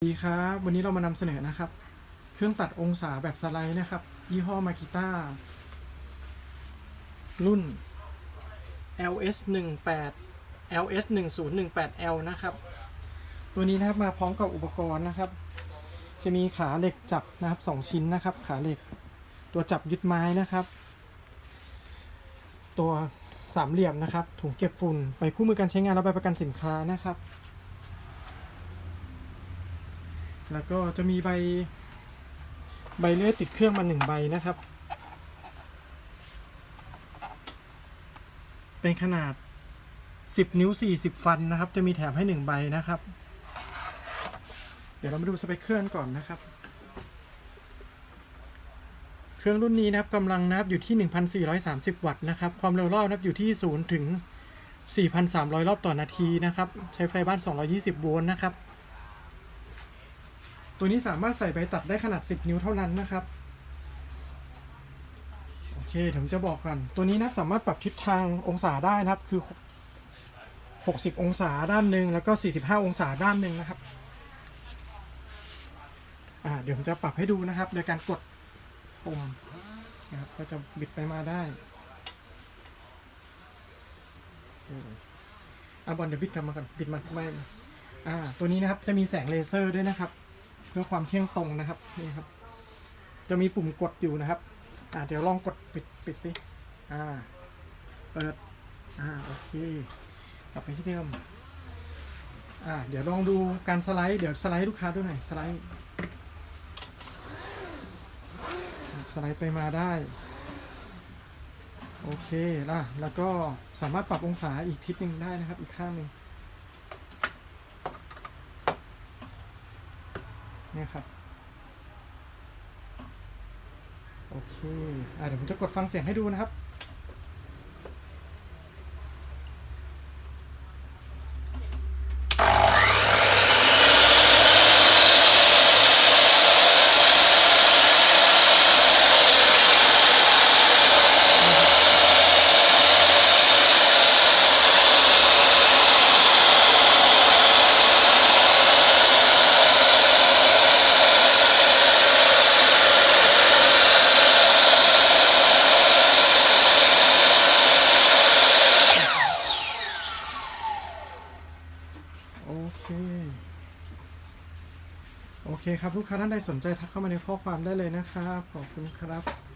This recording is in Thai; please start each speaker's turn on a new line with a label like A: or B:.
A: สวัสดีครับ วันนี้เรามานำเสนอนะครับ เครื่องตัดองศาแบบสไลด์นะครับ ยี่ห้อมากิต้ารุ่น LS 18 LS 1018 L นะครับ ตัวนี้นะครับมาพร้อมกับอุปกรณ์นะครับ จะมีขาเหล็กจับนะครับสองชิ้นนะครับ ขาเหล็ก ตัวจับยึดไม้นะครับ ตัวสามเหลี่ยมนะครับ ถุงเก็บฝุ่น ไปคู่มือการใช้งานและใบประกันสินค้านะครับ แล้วก็จะมีใบ ใบเลื่อยติดเครื่องมาหนึ่งใบนะครับ เป็นขนาด 10 นิ้ว 40 ฟันนะครับ จะมีแถมให้ 1 ใบนะครับ เดี๋ยวเรามาดูสเปคเครื่องก่อนนะครับ เครื่องรุ่นนี้นะครับกำลังนับอยู่ที่ 1,430 วัตต์นะครับ ความเร็วรอบนับอยู่ที่ 0 ถึง 4,300 รอบต่อนาทีนะครับ ใช้ไฟบ้าน 220 โวลต์นะครับ ตัวนี้สามารถใส่ใบตัดได้ขนาด 10 นิ้วเท่านั้นนะครับ โอเคผมจะบอกกัน ตัวนี้นับสามารถปรับทิศทางองศาได้นะครับ คือ 60 องศาด้านหนึ่งแล้วก็ 45 องศาด้านหนึ่งนะครับ อ่าเดี๋ยวผมจะปรับให้ดูนะครับ โดยการกดปุ่มนะครับก็จะบิดไปมาได้อเคอะบอลเดี๋ยวบิดกลับมาก่อนบิดมาไม่อ่าตัวนี้นะครับจะมีแสงเลเซอร์ด้วยนะครับ พื่อความเที่ยงตรงนะครับนี่ครับ จะมีปุ่มกดอยู่นะครับอ่าเดี๋ยวลองกดปิดปิดสิอ่าเปิดอ่าโอเคกลับไปที่เดิมอ่าเดี๋ยวลองดูการสไลด์เดี๋ยวสไลด์ลูกค้าด้วยหน่อยสไลด์สไลด์ไปมาได้โอเคล่ะแล้วก็สามารถปรับองศาอีกทิศหนึ่งได้นะครับ อีกข้างหนึ่ง เนี่ยครับ โอเค อ่าเดี๋ยวผมจะกดฟังเสียงให้ดูนะครับ โอเค โอเคครับ ลูกค้าท่านใดสนใจทักเข้ามาในข้อความได้เลยนะครับ ขอบคุณครับ